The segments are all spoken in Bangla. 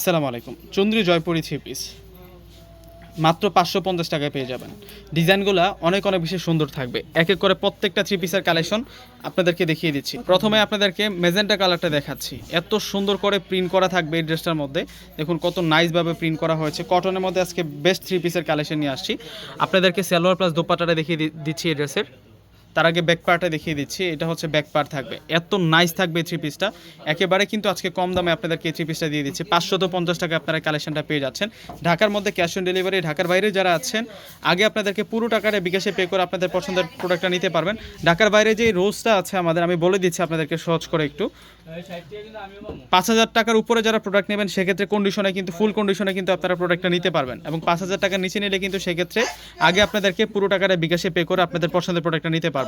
আসসালামু আলাইকুম। চন্দ্রী জয়পুরি থ্রি পিস মাত্র পাঁচশো পঞ্চাশ টাকায় পেয়ে যাবেন। ডিজাইনগুলো অনেক অনেক বেশি সুন্দর থাকবে। এক এক করে প্রত্যেকটা থ্রি পিসের কালেকশন আপনাদেরকে দেখিয়ে দিচ্ছি। প্রথমে আপনাদেরকে মেজেন্টা কালারটা দেখাচ্ছি। এত সুন্দর করে প্রিন্ট করা থাকবে এই ড্রেসটার মধ্যে। দেখুন কত নাইসভাবে প্রিন্ট করা হয়েছে। কটনের মধ্যে আজকে বেস্ট থ্রি পিসের কালেকশন নিয়ে আসছি। আপনাদেরকে সালোয়ার প্লাস দোপাটাটা দেখিয়ে দিচ্ছি এই ড্রেসের তার আগে ব্যাক পার্টটা দেখিয়ে দিচ্ছি, এটা হচ্ছে ব্যাক পার্ট থাকবে। এত নাইস থাকবে থ্রি পিসটা একেবারে কিন্তু আজকে কম দামে আপনাদেরকে থ্রি পিসটা দিয়ে দিচ্ছি। পাঁচশো তো পঞ্চাশ টাকা আপনারা কালেকশনটা পেয়ে যাচ্ছেন। ঢাকার মধ্যে ক্যাশ অন ডেলিভারি ঢাকার বাইরে যারা আছেন, আগে আপনাদেরকে পুরো টাকাটা বিকাশে পে করে আপনাদের পছন্দের প্রোডাক্টটা নিতে পারবেন। ঢাকার বাইরে যে রোজটা আছে আমাদের, আমি বলে দিচ্ছি আপনাদেরকে সহজ করে একটু। পাঁচ হাজার টাকার উপরে যারা প্রোডাক্ট নেবেন, সেক্ষেত্রে কন্ডিশনে কিন্তু ফুল কন্ডিশনে কিন্তু আপনারা প্রোডাক্টটা নিতে পারবেন। এবং পাঁচ হাজার টাকার নিচে নিলে কিন্তু সেক্ষেত্রে আগে আপনাদেরকে পুরো টাকাটা বিকাশে পে করে আপনাদের পছন্দের প্রোডাক্টটা নিতে পারবেন।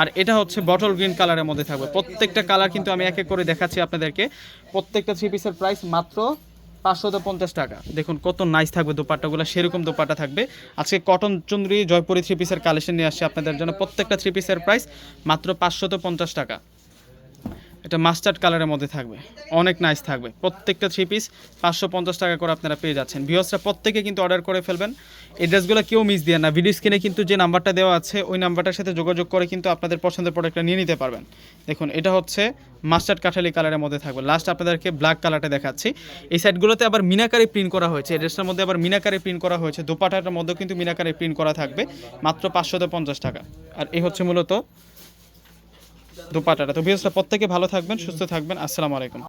আর এটা হচ্ছে বটল গ্রিন কালারের মধ্যে থাকবে। প্রত্যেকটা কালার কিন্তু আমি এক এক করে দেখাচ্ছি আপনাদেরকে। প্রত্যেকটা থ্রি পিসের প্রাইস মাত্র পাঁচশত পঞ্চাশ টাকা। দেখুন কত নাইস থাকবে দোপাট্টাগুলো, সেরকম দোপাট্টা থাকবে। আজকে কটন চুন্দ্রি জয়পুরি থ্রি পিসের কালেকশন নিয়ে আসছে আপনাদের জন্য। প্রত্যেকটা থ্রি পিসের প্রাইস মাত্র পাঁচশত পঞ্চাশ টাকা। এটা মাস্টার্ড কালারের মধ্যে থাকবে। অনেক নাইস থাকবে। প্রত্যেকটা থ্রি পিস পাঁচশো পঞ্চাশ টাকা করে আপনারা পেয়ে যাচ্ছেন। ভিওসরা প্রত্যেকে কিন্তু অর্ডার করে ফেলবেন। এই ড্রেসগুলো কেউ মিস দিয়ে না। ভিডিও স্ক্রিনে কিন্তু যে নাম্বারটা দেওয়া আছে, ওই নাম্বারটার সাথে যোগাযোগ করে কিন্তু আপনাদের পছন্দের প্রোডাক্টটা নিয়ে নিতে পারবেন। দেখুন, এটা হচ্ছে মাস্টার্ড কাঠালি কালারের মধ্যে থাকবে। লাস্ট আপনাদেরকে ব্ল্যাক কালারটা দেখাচ্ছি। এই সাইডগুলোতে আবার মিনাকারি প্রিন্ট করা হয়েছে। এই ড্রেসটার মধ্যে আবার মিনাকারি প্রিন্ট করা হয়েছে। দোপাটাটার মধ্যেও কিন্তু মিনাকারি প্রিন্ট করা থাকবে। মাত্র পাঁচশো পঞ্চাশ টাকা। আর এই হচ্ছে মূলত দোপাটাটা। তো ভিউসটা প্রত্যেকে ভালো থাকবেন সুস্থ থাকবেন। আসসালামু আলাইকুম।